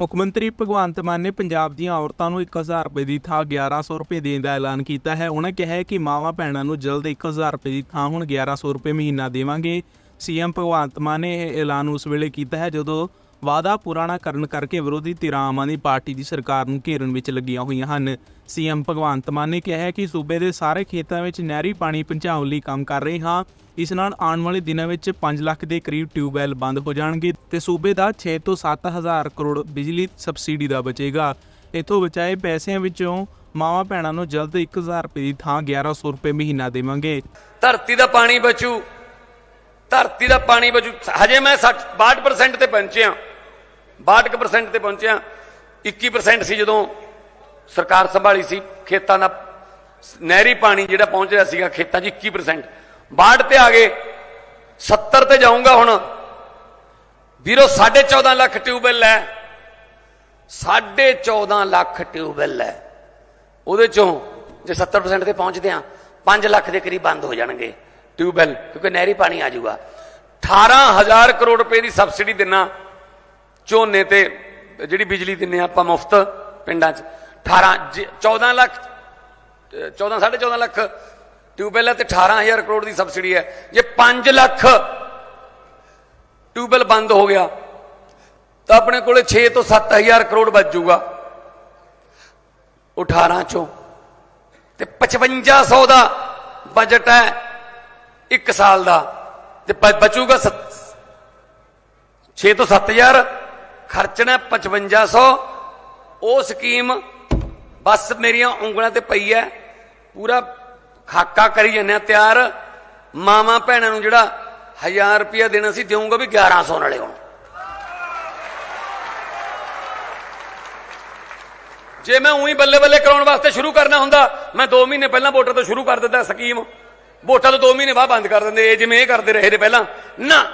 ਮੁੱਖ ਮੰਤਰੀ ਭਗਵੰਤ ਮਾਨ ਨੇ ਪੰਜਾਬ ਦੀਆਂ ਔਰਤਾਂ ਨੂੰ 1000 ਰੁਪਏ ਦੀ ਥਾਂ 1100 ਰੁਪਏ ਦੇਣ ਦਾ ਐਲਾਨ ਕੀਤਾ ਹੈ। ਉਹਨਾਂ ਕਿਹਾ ਹੈ ਕਿ ਮਾਵਾਂ ਭੈਣਾਂ ਨੂੰ ਜਲਦ 1000 ਰੁਪਏ ਦੀ ਥਾਂ ਹੁਣ 1100 ਰੁਪਏ ਮਹੀਨਾ ਦੇਵਾਂਗੇ। ਸੀਐਮ ਭਗਵੰਤ ਮਾਨ ਨੇ ਇਹ ਐਲਾਨ ਉਸ ਵੇਲੇ ਕੀਤਾ ਹੈ ਜਦੋਂ ਵਾਅਦਾ ਪੂਰਾ ਨਾ ਕਰਨ ਕਰਕੇ ਵਿਰੋਧੀ ਧਿਰਾਂ ਆਮ ਆਦਮੀ ਪਾਰਟੀ ਦੀ ਸਰਕਾਰ ਨੂੰ ਘੇਰਨ ਵਿੱਚ ਲੱਗੀਆਂ ਹੋਈਆਂ ਹਨ। ਸੀਐਮ ਭਗਵੰਤ ਮਾਨ ਨੇ ਕਿਹਾ ਹੈ ਕਿ ਸੂਬੇ ਦੇ ਸਾਰੇ ਖੇਤਾਂ ਵਿੱਚ ਨਹਿਰੀ ਪਾਣੀ ਪਹੁੰਚਾਉਣ ਲਈ ਕੰਮ ਕਰ ਰਹੇ ਹਾਂ। ਇਸ ਨਾਲ ਆਉਣ ਵਾਲੇ ਦਿਨਾਂ ਵਿੱਚ 5 ਲੱਖ ਦੇ ਕਰੀਬ ਟਿਊਬਵੈੱਲ ਬੰਦ ਹੋ ਜਾਣਗੇ ਤੇ ਸੂਬੇ ਦਾ 6 ਤੋਂ 7000 ਕਰੋੜ ਬਿਜਲੀ ਸਬਸਿਡੀ ਦਾ ਬਚੇਗਾ। ਇਥੋਂ ਬਚਾਏ ਪੈਸਿਆਂ ਵਿੱਚੋਂ ਮਾਵਾਂ ਭੈਣਾਂ ਨੂੰ ਜਲਦ 1000 ਰੁਪਏ ਦੀ ਥਾਂ 1100 ਰੁਪਏ ਮਹੀਨਾ ਦੇਵਾਂਗੇ। ਧਰਤੀ ਦਾ ਪਾਣੀ ਬਚੂ। ਧਰਤੀ ਦਾ ਪਾਣੀ ਬਚੂ। ਹਜੇ ਮੈਂ 60 62% ਤੇ ਪਹੁੰਚਿਆ। 62% ਤੇ ਪਹੁੰਚਿਆ। 21% ਸੀ ਜਦੋਂ ਸਰਕਾਰ ਸੰਭਾਲੀ ਸੀ। ਖੇਤਾਂ ਦਾ ਨਹਿਰੀ ਪਾਣੀ ਜਿਹੜਾ ਪਹੁੰਚ ਰਿਹਾ ਸੀਗਾ ਖੇਤਾਂ 'ਚ 21% 62 ਤੇ ਆ ਗਏ। 70 ਤੇ ਜਾਊਂਗਾ ਹੁਣ। ਵੀਰੋ 14.5 ਲੱਖ ਟਿਊਬਵੈਲ ਹੈ। 14.5 ਲੱਖ ਟਿਊਬਵੈਲ ਹੈ। ਉਹਦੇ ਚੋਂ ਜੇ 70% ਤੇ ਪਹੁੰਚਦੇ ਆ 5 ਲੱਖ ਦੇ ਕਰੀਬ ਬੰਦ ਹੋ ਜਾਣਗੇ ਟਿਊਬਵੈਲ, ਕਿਉਂਕਿ ਨਹਿਰੀ ਪਾਣੀ ਆ ਜਾਊਗਾ। 18000 ਕਰੋੜ ਰੁਪਏ ਦੀ ਸਬਸਿਡੀ ਦੇਣਾ ਝੋਨੇ ਤੇ ਜਿਹੜੀ ਬਿਜਲੀ ਦਿੰਨੇ ਆ ਆਪਾਂ ਮੁਫਤ ਪਿੰਡਾਂ 'ਚ। 18 ਜੇ 14 ਲੱਖ ਅਹ 14 14.5 ਲੱਖ ਟਿਊਬਵੈਲ ਹੈ ਤੇ 18000 ਕਰੋੜ ਦੀ ਸਬਸਿਡੀ ਹੈ। ਜੇ 5 ਲੱਖ ਟਿਊਬਵੈਲ ਬੰਦ ਹੋ ਗਿਆ, ਤਾਂ ਆਪਣੇ ਕੋਲੇ 6 ਤੋਂ 7000 ਕਰੋੜ ਬਚ ਜਾਊਗਾ। ਉਹ 18 ਚੋਂ। ਤੇ 5500 ਦਾ ਬਜਟ ਹੈ ਇੱਕ ਸਾਲ ਦਾ। ਤੇ ਬ- ਬਚੂਗਾ 6 ਤੋਂ 7000 ਖਰਚਣਾ 5500 ਉਹ ਸਕੀਮ ਬਸ ਮੇਰੀਆਂ ਉਂਗਲਾਂ ਤੇ ਪਈ ਹੈ ਪੂਰਾ ਖਾਕਾ ਕਰੀ ਜੰਨੇ ਤਿਆਰ। ਮਾਵਾਂ ਭੈਣਾਂ ਨੂੰ ਜਿਹੜਾ 1000 ਰੁਪਇਆ ਦੇਣਾ ਸੀ ਦੇਵਾਂਗਾ ਵੀ 1100 ਨਾਲੇ ਹੁਣ। ਜੇ ਮੈਂ ਉਹੀ ਬੱਲੇ ਬੱਲੇ ਕਰਾਉਣ ਵਾਸਤੇ ਸ਼ੁਰੂ ਕਰਨਾ ਹੁੰਦਾ, ਮੈਂ 2 ਮਹੀਨੇ ਪਹਿਲਾਂ ਵੋਟਰ ਤੋਂ ਸ਼ੁਰੂ ਕਰ ਦਿੰਦਾ ਸਕੀਮ। ਵੋਟਾਂ ਤੋਂ 2 ਮਹੀਨੇ ਬਾਅਦ ਬੰਦ ਕਰ ਦਿੰਦੇ, ਇਹ ਜਿਵੇਂ ਇਹ ਕਰਦੇ ਰਹੇ ਨੇ ਪਹਿਲਾਂ। ਨਾ,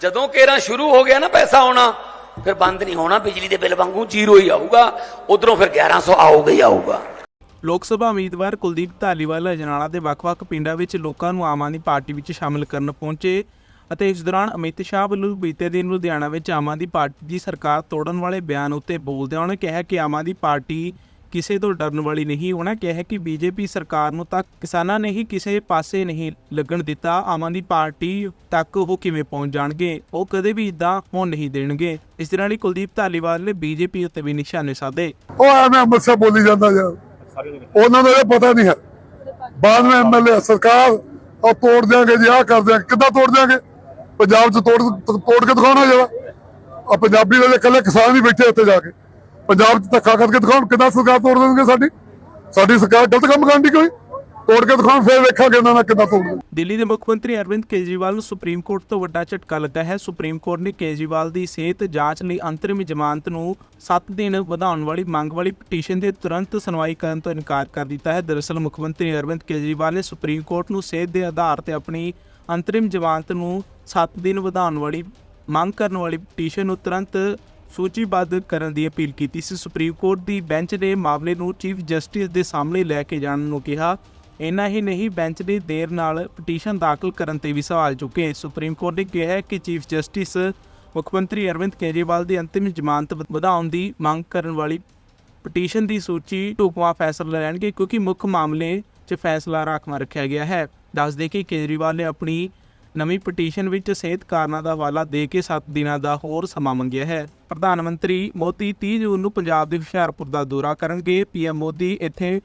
ਜਦੋਂ ਕੇਰਾ ਸ਼ੁਰੂ ਹੋ ਗਿਆ ਨਾ ਪੈਸਾ ਆਉਣਾ ਫਿਰ ਬੰਦ ਨਹੀਂ ਹੋਣਾ, ਬਿਜਲੀ ਦੇ ਬਿੱਲ ਵਾਂਗੂ ਜ਼ੀਰੋ ਹੀ ਆਊਗਾ, ਉਧਰੋਂ ਫਿਰ 1100 ਆਊਗਾ ਹੀ ਆਊਗਾ। ਲੋਕ ਸਭਾ ਉਮੀਦਵਾਰ ਕੁਲਦੀਪ ਧਾਲੀਵਾਲ ਅਜਨਾਲਾ ਦੇ ਵੱਖ-ਵੱਖ ਪਿੰਡਾਂ ਵਿੱਚ ਲੋਕਾਂ ਨੂੰ ਆਮ ਆਦਮੀ ਪਾਰਟੀ ਵਿੱਚ ਸ਼ਾਮਲ ਕਰਨ ਪਹੁੰਚੇ ਅਤੇ ਇਸ ਦੌਰਾਨ ਅਮਿਤ ਸ਼ਾਹ ਵੱਲੋਂ ਬੀਤੇ ਦਿਨ ਲੁਧਿਆਣਾ ਵਿੱਚ ਆਮ ਆਦਮੀ ਪਾਰਟੀ ਦੀ ਸਰਕਾਰ ਤੋੜਨ ਵਾਲੇ ਬਿਆਨ ਉੱਤੇ ਬੋਲਦਿਆਂ ਉਹਨੇ ਕਿਹਾ ਕਿ ਆਮ ਆਦਮੀ ਪਾਰਟੀ ਕਿਸੇ ਤੋਂ ਡਰਨ ਵਾਲੀ ਨਹੀਂ ਉਹਨਾਂ ਕਿਹਾ ਕਿ ਬੀਜੇਪੀ ਸਰਕਾਰ ਨੂੰ ਤਾਂ ਕਿਸਾਨਾਂ ਨੇ ਹੀ ਕਿਸੇ ਪਾਸੇ ਨਹੀਂ ਲੱਗਣ ਦਿੱਤਾ। ਆਮ ਆਦਮੀ ਪਾਰਟੀ ਤੱਕ ਉਹ ਕਿਵੇਂ ਪਹੁੰਚ ਜਾਣਗੇ? ਉਹ ਕਦੇ ਵੀ ਇਦਾਂ ਹੋਣ ਨਹੀਂ ਦੇਣਗੇ। ਇਸ ਤਰ੍ਹਾਂ ਲਈ ਕੁਲਦੀਪ ਧਾਲੀਵਾਲ ਨੇ ਬੀਜੇਪੀ ਉੱਤੇ ਵੀ ਨਿਸ਼ਾਨੇ ਸਾਧੇ। ਉਹ ਐਵੇਂ ਅੰਮ੍ਰਿਤਸਰ ਬੋਲੀ ਜਾਂਦਾ ਯਾਰ। ਉਹਨਾਂ ਨੂੰ ਇਹ ਪਤਾ ਨਹੀਂ ਹੈ। ਬਾਅਦ ਵਿੱਚ ਐਮਐਲਏ ਸਰਕਾਰ, ਉਹ ਤੋੜ ਦਿਆਂਗੇ ਜੀ, ਆਹ ਕਰ ਦਿਆਂਗੇ। ਕਿੱਦਾਂ ਤੋੜ ਦਿਆਂਗੇ? ਪੰਜਾਬ 'ਚ ਤੋੜ ਤੋੜ ਕੇ ਦਿਖਾਉਣਾ ਜਿਹੜਾ ਆ ਪੰਜਾਬੀ ਵਾਲੇ ਇਕੱਲੇ ਕਿਸਾਨ ਹੀ ਬੈਠੇ ਉੱਤੇ ਜਾ ਕੇ। ਪੰਜਾਬ 'ਚ ਧੱਕਾ ਕਰਕੇ ਦਿਖਾਉਣ, ਕਿੱਦਾਂ ਸਰਕਾਰ ਤੋੜ ਦੇਣਗੇ ਸਾਡੀ? ਸਾਡੀ ਸਰਕਾਰ ਗਲਤ ਕੰਮ ਕਰਦੀ ਕੋਈ ਤੋੜ ਕੇ ਦਿਖਾਉਣ, ਫਿਰ ਵੇਖਾਂਗੇ ਉਹਨਾਂ ਨਾਲ ਕਿੱਦਾਂ ਤੋੜਦੇ ਦਿੱਲੀ ਦੇ ਮੁੱਖ ਮੰਤਰੀ ਅਰਵਿੰਦ ਕੇਜਰੀਵਾਲ ਨੂੰ ਸੁਪਰੀਮ ਕੋਰਟ ਤੋਂ ਵੱਡਾ ਝਟਕਾ ਲੱਗਾ ਹੈ। ਸੁਪਰੀਮ ਕੋਰਟ ਨੇ ਕੇਜਰੀਵਾਲ ਦੀ ਸਿਹਤ ਜਾਂਚ ਲਈ ਅੰਤਰਿਮ ਜ਼ਮਾਨਤ ਨੂੰ 7 ਦਿਨ ਵਧਾਉਣ ਵਾਲੀ ਮੰਗ ਵਾਲੀ ਪਟੀਸ਼ਨ ਦੇ ਤੁਰੰਤ ਸੁਣਵਾਈ ਕਰਨ ਤੋਂ ਇਨਕਾਰ ਕਰ ਦਿੱਤਾ ਹੈ। ਦਰਅਸਲ ਮੁੱਖ ਮੰਤਰੀ ਅਰਵਿੰਦ ਕੇਜਰੀਵਾਲ ਨੇ ਸੁਪਰੀਮ ਕੋਰਟ ਨੂੰ ਸਿਹਤ ਦੇ ਆਧਾਰ ਤੇ ਆਪਣੀ ਅੰਤਰਿਮ ਜ਼ਮਾਨਤ ਨੂੰ 7 ਦਿਨ ਵਧਾਉਣ ਵਾਲੀ ਮੰਗ ਕਰਨ ਵਾਲੀ ਪਟੀਸ਼ਨ ਨੂੰ ਤੁਰੰਤ ਸੂਚੀਬੱਧ ਕਰਨ ਦੀ ਅਪੀਲ ਕੀਤੀ ਸੀ। ਸੁਪਰੀਮ ਕੋਰਟ ਦੀ ਬੈਂਚ ਨੇ ਮਾਮਲੇ ਨੂੰ ਚੀਫ ਜਸਟਿਸ ਦੇ ਸਾਹਮਣੇ ਲੈ ਕੇ ਜਾਣ ਨੂੰ ਕਿਹਾ। ਇੰਨਾ ਹੀ ਨਹੀਂ, ਬੈਂਚ ਨੇ ਦੇਰ ਨਾਲ ਪਟੀਸ਼ਨ ਦਾਖਲ ਕਰਨ ਤੇ ਵੀ ਸਵਾਲ ਚੁੱਕੇ। ਸੁਪਰੀਮ ਕੋਰਟ ਨੇ ਕਿਹਾ ਕਿ ਚੀਫ ਜਸਟਿਸ ਮੁੱਖ ਮੰਤਰੀ ਅਰਵਿੰਦ ਕੇਜਰੀਵਾਲ ਦੀ ਅੰਤਿਮ ਜ਼ਮਾਨਤ ਵ- ਵਧਾਉਣ ਦੀ ਮੰਗ ਕਰਨ ਵਾਲੀ ਪਟੀਸ਼ਨ ਦੀ ਸੂਚੀ ਢੁਕਵਾਂ ਫੈਸਲਾ ਲੈਣਗੇ ਕਿਉਂਕਿ ਮੁੱਖ ਮਾਮਲੇ 'ਚ ਫੈਸਲਾ ਰਾਖਵਾਂ ਰੱਖਿਆ ਗਿਆ ਹੈ। ਦੱਸਦੇ ਕਿ ਕੇਜਰੀਵਾਲ ਨੇ ਆਪਣੀ ਨਵੀਂ ਪਟੀਸ਼ਨ ਵਿੱਚ ਸਿਹਤ ਕਾਰਨਾਂ ਦਾ ਹਵਾਲਾ ਦੇ ਕੇ 7 ਦਿਨਾਂ ਦਾ ਹੋਰ ਸਮਾਂ ਮੰਗਿਆ ਹੈ। ਪ੍ਰਧਾਨ ਮੰਤਰੀ ਮੋਦੀ 30 ਜੂਨ ਨੂੰ ਪੰਜਾਬ ਦੇ ਹੁਸ਼ਿਆਰਪੁਰ ਦਾ ਦੌਰਾ ਕਰਨਗੇ। ਪੀਐਮ ਮੋਦੀ ਇੱਥੇ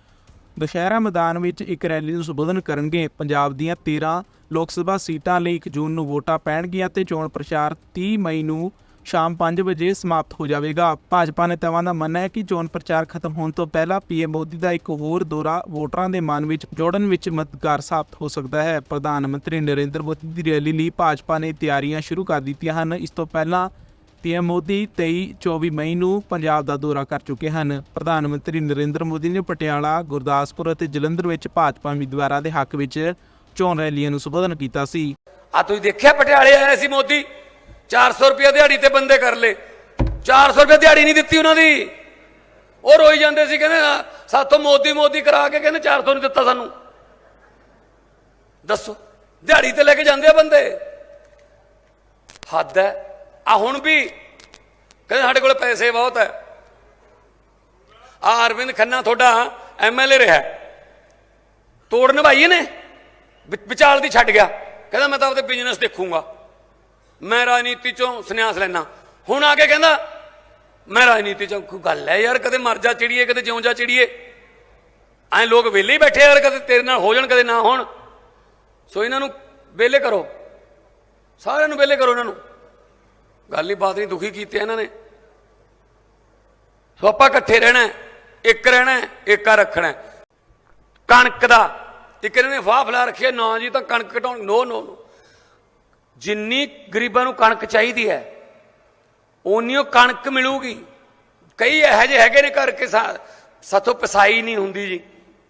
ਦੁਸ਼ਹਿਰਾ ਮੈਦਾਨ ਵਿੱਚ ਇੱਕ ਰੈਲੀ ਨੂੰ ਸੰਬੋਧਨ ਕਰਨਗੇ। ਪੰਜਾਬ ਦੀਆਂ 13 ਲੋਕ ਸਭਾ ਸੀਟਾਂ ਲਈ 1 ਜੂਨ ਨੂੰ ਵੋਟਾਂ ਪੈਣਗੀਆਂ ਤੇ ਚੋਣ ਪ੍ਰਚਾਰ 30 ਮਈ ਨੂੰ ਸ਼ਾਮ 5 ਵਜੇ ਸਮਾਪਤ ਹੋ ਜਾਵੇਗਾ। ਭਾਜਪਾ ਨੇਤਾਵਾਂ ਦਾ ਮੰਨਣਾ ਹੈ ਕਿ ਚੋਣ ਪ੍ਰਚਾਰ ਖਤਮ ਹੋਣ ਤੋਂ ਪਹਿਲਾਂ ਪੀਐਮ ਮੋਦੀ ਦਾ ਇੱਕ ਹੋਰ ਦੌਰਾ ਵੋਟਰਾਂ ਦੇ ਮਨ ਵਿੱਚ ਜੋੜਨ ਵਿੱਚ ਮਦਦਗਾਰ ਸਾਬਤ ਹੋ ਸਕਦਾ ਹੈ। ਪ੍ਰਧਾਨ ਮੰਤਰੀ ਨਰਿੰਦਰ ਮੋਦੀ ਦੀ ਰੈਲੀ ਲਈ ਭਾਜਪਾ ਨੇ ਤਿਆਰੀਆਂ ਸ਼ੁਰੂ ਕਰ ਦਿੱਤੀਆਂ ਹਨ। ਇਸ ਤੋਂ ਪਹਿਲਾਂ ਪੀਐਮ ਮੋਦੀ 23 24 ਮਈ ਨੂੰ ਪੰਜਾਬ ਦਾ ਦੌਰਾ ਕਰ ਚੁੱਕੇ ਹਨ। ਪ੍ਰਧਾਨ ਮੰਤਰੀ ਨਰਿੰਦਰ ਮੋਦੀ ਨੇ ਪਟਿਆਲਾ, ਗੁਰਦਾਸਪੁਰ ਅਤੇ ਜਲੰਧਰ ਵਿੱਚ ਭਾਜਪਾ ਉਮੀਦਵਾਰਾਂ ਦੇ ਹੱਕ ਵਿੱਚ ਚੋਣ ਰੈਲੀਆਂ ਨੂੰ ਸੰਬੋਧਨ ਕੀਤਾ ਸੀ। ਆ ਤੁਸੀਂ ਦੇਖਿਆ ਪਟਿਆਲੇ ਆਇਆ ਸੀ ਮੋਦੀ? 400 ਰੁਪਏ ਦਿਹਾੜੀ ਤੇ ਬੰਦੇ ਕਰ ਲੇ 400 ਰੁਪਏ ਦਿਹਾੜੀ ਨਹੀਂ ਦਿੱਤੀ ਉਹਨਾਂ ਦੀ। ਉਹ ਰੋਈ ਜਾਂਦੇ ਸੀ, ਕਹਿੰਦੇ ਸਾਥੋਂ ਮੋਦੀ ਮੋਦੀ ਕਰਾ ਕੇ ਕਹਿੰਦੇ 400 ਨਹੀਂ ਦਿੱਤਾ ਸਾਨੂੰ। ਦੱਸੋ, ਦਿਹਾੜੀ ਤੇ ਲੈ ਕੇ ਜਾਂਦੇ ਆ ਬੰਦੇ? ਹੱਦ ਹੈ। ਆ ਹੁਣ ਵੀ ਕਹਿੰਦੇ ਸਾਡੇ ਕੋਲ ਪੈਸੇ ਬਹੁਤ ਹੈ। ਆ ਅਰਵਿੰਦ ਖੰਨਾ ਤੁਹਾਡਾ ਐਮਐਲਏ ਰਿਹਾ। ਤੋੜ ਨਿਭਾਈ ਨੇ ਵਿਚਾਲ ਦੀ ਛੱਡ ਗਿਆ। ਕਹਿੰਦਾ, ਮੈਂ ਤਾਂ ਆਪਦੇ ਬਿਜ਼ਨਸ ਦੇਖੂੰਗਾ। ਮੈਂ ਰਾਜਨੀਤੀ ਚੋਂ ਸੰਨਿਆਸ ਲੈਣਾ ਹੁਣ ਆ ਕੇ ਕਹਿੰਦਾ, ਮੈਂ ਰਾਜਨੀਤੀ ਚੋਂ ਕੋਈ ਗੱਲ ਹੈ ਯਾਰ, ਕਦੇ ਮਰ ਜਾ ਚਿੜੀਏ, ਕਦੇ ਜਿਉਂ ਜਾ ਚਿੜੀਏ। ਐਂ ਲੋਕ ਵਿਹਲੇ ਹੀ ਬੈਠੇ ਯਾਰ, ਕਦੇ ਤੇਰੇ ਨਾਲ ਹੋ ਜਾਣ, ਕਦੇ ਨਾ ਹੋਣ। ਸੋ ਇਹਨਾਂ ਨੂੰ ਵਿਹਲੇ ਕਰੋ। ਸਾਰਿਆਂ ਨੂੰ ਵਿਹਲੇ ਕਰੋ ਇਹਨਾਂ ਨੂੰ। ਗੱਲ ਹੀ ਬਾਤ ਨਹੀਂ, ਦੁਖੀ ਕੀਤੇ ਇਹਨਾਂ ਨੇ। ਸੋ ਆਪਾਂ ਇਕੱਠੇ ਰਹਿਣਾ ਇੱਕ ਰਹਿਣਾ ਏਕਾ ਰੱਖਣਾ ਕਣਕ ਦਾ, ਇੱਕ ਇਹਨਾਂ ਨੇ ਫਾਹ ਫਲਾ ਰੱਖਿਆ, ਨਾ ਜੀ ਤਾਂ ਕਣਕ ਘਟਾਉਣ, ਨੋ ਨੋ ਨੋ। ਜਿੰਨੀ ਗਰੀਬਾਂ ਨੂੰ ਕਣਕ ਚਾਹੀਦੀ ਹੈ ਓਨੀ ਉਹ ਕਣਕ ਮਿਲੂਗੀ। ਕਈ ਇਹੋ ਜਿਹੇ ਹੈਗੇ ਨੇ ਘਰ ਕੇ ਸਾ- ਸਾਥੋਂ ਪਸਾਈ ਨਹੀਂ ਹੁੰਦੀ ਜੀ।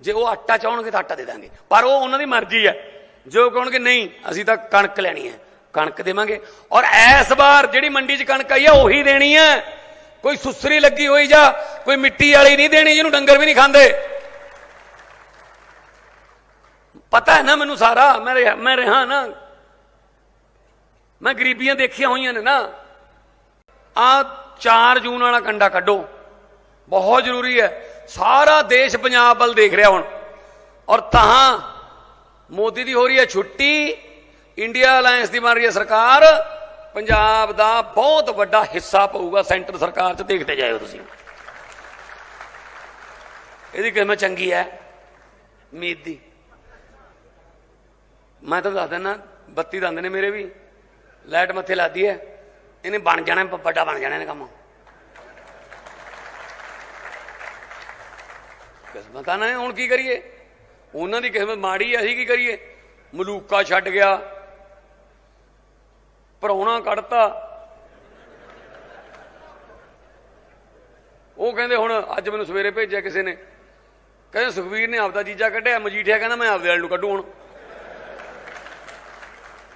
ਜੇ ਉਹ ਆਟਾ ਚਾਹਣਗੇ ਤਾਂ ਆਟਾ ਦੇ ਦਾਂਗੇ। ਪਰ ਉਹ ਉਹਨਾਂ ਦੀ ਮਰਜ਼ੀ ਹੈ। ਜੋ ਕਹਣਗੇ, ਨਹੀਂ, ਅਸੀਂ ਤਾਂ ਕਣਕ ਲੈਣੀ ਹੈ, ਕਣਕ ਦੇਵਾਂਗੇ। ਔਰ ਇਸ ਵਾਰ ਜਿਹੜੀ ਮੰਡੀ 'ਚ ਕਣਕ ਆਈ ਹੈ, ਉਹੀ ਦੇਣੀ ਹੈ। ਕੋਈ ਸੁਸਰੀ ਲੱਗੀ ਹੋਈ ਜਾਂ ਕੋਈ ਮਿੱਟੀ ਵਾਲੀ ਨਹੀਂ ਦੇਣੀ, ਜਿਹਨੂੰ ਡੰਗਰ ਵੀ ਨਹੀਂ ਖਾਂਦੇ। ਪਤਾ ਹੈ ਨਾ ਮੈਨੂੰ ਸਾਰਾ? ਮੈਂ ਰਿਹਾ- ਮੈਂ ਰਿਹਾ ਨਾ ਮੈਂ ਗਰੀਬੀਆਂ ਦੇਖੀਆਂ ਹੋਈਆਂ ਨੇ ਨਾ। ਆ 4 ਜੂਨ ਵਾਲਾ ਕੰਡਾ ਕੱਢੋ। ਬਹੁਤ ਜ਼ਰੂਰੀ ਹੈ। ਸਾਰਾ ਦੇਸ਼ ਪੰਜਾਬ ਵੱਲ ਦੇਖ ਰਿਹਾ ਹੁਣ। ਔਰ ਤਾਂ ਮੋਦੀ ਦੀ ਹੋ ਰਹੀ ਹੈ ਛੁੱਟੀ। ਇੰਡੀਆ ਅਲਾਈਅੰਸ ਦੀ ਬਣ ਰਹੀ ਹੈ ਸਰਕਾਰ। ਪੰਜਾਬ ਦਾ ਬਹੁਤ ਵੱਡਾ ਹਿੱਸਾ ਪਊਗਾ ਸੈਂਟਰ ਸਰਕਾਰ 'ਚ। ਦੇਖਦੇ ਜਾਇਓ ਤੁਸੀਂ। ਇਹਦੀ ਕਿਸਮਤ ਚੰਗੀ ਹੈ। ਉਮੀਦ ਦੀ। ਮੈਂ ਤਾਂ ਦੱਸ ਦਿੰਦਾ, ਬੱਤੀ ਦੰਦ ਨੇ ਮੇਰੇ ਵੀ। ਲਾਈਟ ਮੱਥੇ ਲਾਦੀ ਹੈ ਇਹਨੇ ਬਣ ਜਾਣਾ, ਵੱਡਾ ਬਣ ਜਾਣਾ ਇਹਨੇ ਕੰਮ। ਕਿਸਮਤਾਂ ਨੇ, ਹੁਣ ਕੀ ਕਰੀਏ? ਉਹਨਾਂ ਦੀ ਕਿਸਮਤ ਮਾੜੀ ਹੈ ਅਸੀਂ ਕੀ ਕਰੀਏ? ਮਲੂਕਾ ਛੱਡ ਗਿਆ। ਪਰੌਣਾ ਕੱਢਤਾ। ਉਹ ਕਹਿੰਦੇ ਹੁਣ ਅੱਜ ਮੈਨੂੰ ਸਵੇਰੇ ਭੇਜਿਆ ਕਿਸੇ ਨੇ। ਕਹਿੰਦੇ ਸੁਖਵੀਰ ਨੇ ਆਪਦਾ ਜੀਜਾ ਕੱਢਿਆ, ਮਜੀਠਿਆ ਕਹਿੰਦਾ ਮੈਂ ਆਪਦੇ ਵਾਲ ਨੂੰ ਕੱਢੂ ਹੁਣ।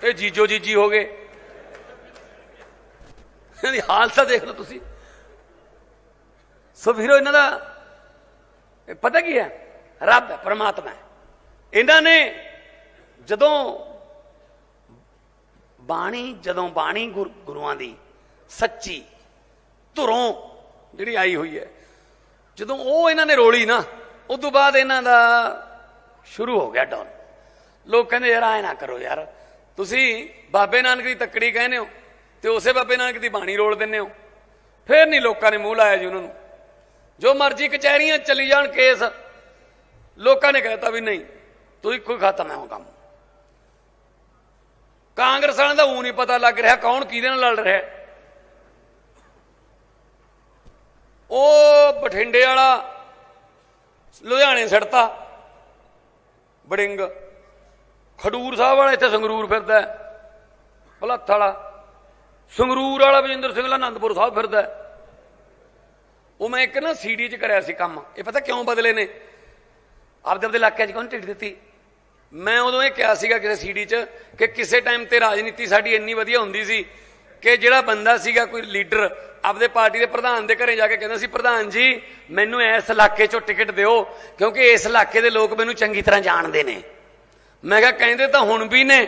ਇਹ ਜੀਜੋ ਜੀਜੀ ਹੋ ਗਏ। ਇਹਨਾਂ ਦੀ ਹਾਲਤ ਦੇਖ ਲਓ ਤੁਸੀਂ। ਸੋ ਵੀਰੋ, ਇਹਨਾਂ ਦਾ ਪਤਾ ਕੀ ਹੈ? ਰੱਬ ਹੈ, ਪਰਮਾਤਮਾ ਹੈ। ਇਹਨਾਂ ਨੇ ਜਦੋਂ ਬਾਣੀ ਜਦੋਂ ਬਾਣੀ ਗੁਰ- ਗੁਰੂਆਂ ਦੀ ਸੱਚੀ ਧੁਰੋਂ ਜਿਹੜੀ ਆਈ ਹੋਈ ਹੈ, ਜਦੋਂ ਉਹ ਇਹਨਾਂ ਨੇ ਰੋਲੀ ਨਾ ਉਸ ਤੋਂ ਬਾਅਦ ਇਹਨਾਂ ਦਾ ਸ਼ੁਰੂ ਹੋ ਗਿਆ ਡਾਊਨ। ਲੋਕ ਕਹਿੰਦੇ, ਯਾਰ ਐ ਨਾ ਕਰੋ ਯਾਰ। ਤੁਸੀਂ ਬਾਬੇ ਨਾਨਕ ਦੀ ਤੱਕੜੀ ਕਹਿੰਦੇ ਹੋ। ਤੇ ਉਸੇ ਬਾਬੇ ਨਾਨਕ ਦੀ ਬਾਣੀ ਰੋਲ ਦਿੰਦੇ ਹੋ। ਫੇਰ ਨਹੀਂ ਲੋਕਾਂ ਨੇ ਮੂੰਹ ਲਾਇਆ ਜੀ ਉਹਨਾਂ ਨੂੰ। ਜੋ ਮਰਜ਼ੀ ਕਚਹਿਰੀਆਂ ਚੱਲੀ ਜਾਣ ਕੇਸ, ਲੋਕਾਂ ਨੇ ਕਹਿਤਾ ਵੀ ਨਹੀਂ, ਤੁਸੀਂ ਕੋਈ ਖਤਮ ਹੈ ਉਹ ਕੰਮ। ਕਾਂਗਰਸ ਵਾਲਿਆਂ ਦਾ ਉਹ ਨਹੀਂ ਪਤਾ ਲੱਗ ਰਿਹਾ ਕੌਣ ਕਿਹਦੇ ਨਾਲ ਲੜ ਰਿਹਾ। ਉਹ ਬਠਿੰਡੇ ਵਾਲਾ ਲੁਧਿਆਣੇ ਛੜਤਾ ਬੜਿੰਗ ਖਡੂਰ ਸਾਹਿਬ ਵਾਲਾ ਇੱਥੇ ਸੰਗਰੂਰ ਫਿਰਦਾ ਭਲੱਥ ਵਾਲਾ। ਸੰਗਰੂਰ ਵਾਲਾ ਵਿਜੇਂਦਰ ਸਿੰਘ ਵਾਲਾ ਆਨੰਦਪੁਰ ਸਾਹਿਬ ਫਿਰਦਾ ਉਹ ਮੈਂ ਇੱਕ ਨਾ ਸੀਡੀ 'ਚ ਕਰਿਆ ਸੀ ਕੰਮ। ਇਹ ਪਤਾ ਕਿਉਂ ਬਦਲੇ ਨੇ? ਆਪਦੇ ਆਪਦੇ ਇਲਾਕੇ 'ਚ ਕੌਣ ਢਿੱਡ ਦਿੱਤੀ? ਮੈਂ ਉਦੋਂ ਇਹ ਕਿਹਾ ਸੀਗਾ ਕਿਸੇ ਸੀਡੀ 'ਚ ਕਿ ਕਿਸੇ ਟਾਈਮ ਤੇ ਰਾਜਨੀਤੀ ਸਾਡੀ ਇੰਨੀ ਵਧੀਆ ਹੁੰਦੀ ਸੀ ਕਿ ਜਿਹੜਾ ਬੰਦਾ ਸੀਗਾ ਕੋਈ ਲੀਡਰ ਆਪਦੇ ਪਾਰਟੀ ਦੇ ਪ੍ਰਧਾਨ ਦੇ ਘਰੇ ਜਾ ਕੇ ਕਹਿੰਦਾ ਸੀ, ਪ੍ਰਧਾਨ ਜੀ, ਮੈਨੂੰ ਇਸ ਇਲਾਕੇ 'ਚੋਂ ਟਿਕਟ ਦਿਓ, ਕਿਉਂਕਿ ਇਸ ਇਲਾਕੇ ਦੇ ਲੋਕ ਮੈਨੂੰ ਚੰਗੀ ਤਰ੍ਹਾਂ ਜਾਣਦੇ ਨੇ। ਮੈਂ ਕਿਹਾ ਕਹਿੰਦੇ ਤਾਂ ਹੁਣ ਵੀ ਨੇ,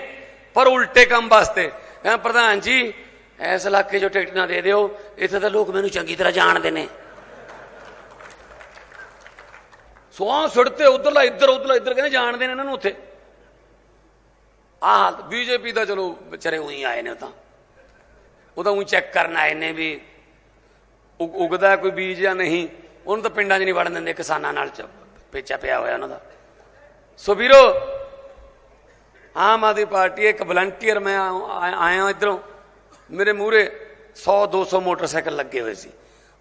ਪਰ ਉਲਟੇ ਕੰਮ ਵਾਸਤੇ। ਕਹਿੰਦਾ ਪ੍ਰਧਾਨ ਜੀ ਇਸ ਇਲਾਕੇ 'ਚੋਂ ਟਿਕਟ ਨਾ ਦੇ ਦਿਓ, ਇੱਥੇ ਤਾਂ ਲੋਕ ਮੈਨੂੰ ਚੰਗੀ ਤਰ੍ਹਾਂ ਜਾਣਦੇ ਨੇ। ਸੋਹਾਂ ਸੁੱਟਤੇ ਉਧਰਲਾ ਇੱਧਰ ਉਧਰਲਾ ਇੱਧਰ ਕਹਿੰਦੇ ਜਾਣਦੇ ਨੇ ਇਹਨਾਂ ਨੂੰ ਉੱਥੇ। ਆਹ ਬੀਜੇਪੀ ਦਾ ਚਲੋ ਵਿਚਾਰੇ ਉਹੀ ਆਏ ਨੇ ਉਹ ਤਾਂ। ਉਹ ਤਾਂ ਉਹੀ ਚੈੱਕ ਕਰਨ ਆਏ ਨੇ ਵੀ ਉਗ- ਉਗਦਾ ਕੋਈ ਬੀਜ ਜਾਂ ਨਹੀਂ। ਉਹਨੂੰ ਤਾਂ ਪਿੰਡਾਂ 'ਚ ਨਹੀਂ ਵੜਨ ਦਿੰਦੇ, ਕਿਸਾਨਾਂ ਨਾਲ ਪੇਚਾ ਪਿਆ ਹੋਇਆ ਉਹਨਾਂ ਦਾ। ਸੋ ਵੀਰੋ, ਆਮ ਆਦਮੀ ਪਾਰਟੀ ਇੱਕ ਵਲੰਟੀਅਰ ਮੈਂ ਆਇਆ ਇਧਰੋਂ। ਮੇਰੇ ਮੂਹਰੇ 100 200 ਮੋਟਰਸਾਈਕਲ ਲੱਗੇ ਹੋਏ ਸੀ।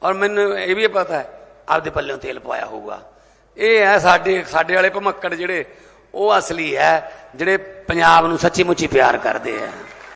ਔਰ ਮੈਨੂੰ ਇਹ ਵੀ ਪਤਾ ਹੈ, ਆਪਦੇ ਪੱਲਿਓਂ ਤੇਲ ਪਵਾਇਆ ਹੋਊਗਾ। ਇਹ ਹੈ ਸਾਡੇ ਸਾਡੇ ਵਾਲੇ ਭਮੱਕੜ ਜਿਹੜੇ, ਉਹ ਅਸਲੀ ਹੈ, ਜਿਹੜੇ ਪੰਜਾਬ ਨੂੰ ਸੱਚੀ ਮੁੱਚੀ ਪਿਆਰ ਕਰਦੇ ਆ